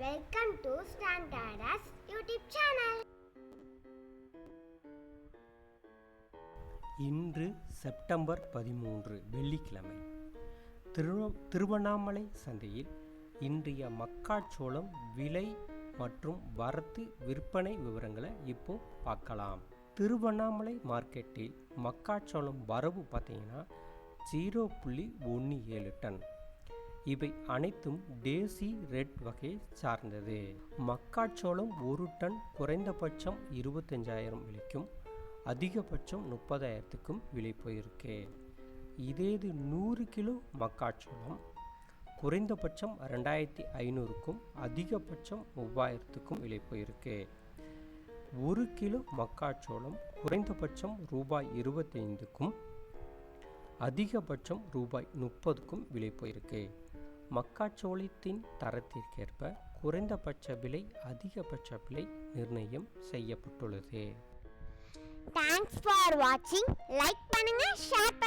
Welcome to standards YouTube channel இன்று September பதிமூன்று வெள்ளிக்கிழமை. திரு திருவண்ணாமலை சந்தையில் இன்றைய மக்காச்சோளம் விலை மற்றும் வரத்து விற்பனை விவரங்களை இப்போ பார்க்கலாம். திருவண்ணாமலை மார்க்கெட்டில் மக்காச்சோளம் வரவு பார்த்தீங்கன்னா ஜீரோ புள்ளி ஒன்று ஏழு டன். இவை அனைத்தும் டேசி ரெட் வகையை சார்ந்தது. மக்காச்சோளம் ஒரு டன் குறைந்தபட்சம் இருபத்தஞ்சாயிரம் விலைக்கும் அதிகபட்சம் முப்பதாயிரத்துக்கும் விலை போயிருக்கு. இதே இது நூறு கிலோ மக்காச்சோளம் குறைந்தபட்சம் ரெண்டாயிரத்தி ஐநூறுக்கும் அதிகபட்சம் மூவாயிரத்துக்கும் விலை போயிருக்கு. ஒரு கிலோ மக்காச்சோளம் குறைந்தபட்சம் ரூபாய் இருபத்தைந்துக்கும் அதிகபட்சம் ரூபாய் முப்பதுக்கும் விலை போயிருக்கு. மக்காச்சோளத்தின் தரத்திற்கேற்ப குறைந்தபட்ச விலை அதிகபட்ச விலை நிர்ணயம் செய்யப்பட்டுள்ளது. தேங்க்ஸ் ஃபார் வாட்சிங் லைக் பண்ணுங்க ஷேர்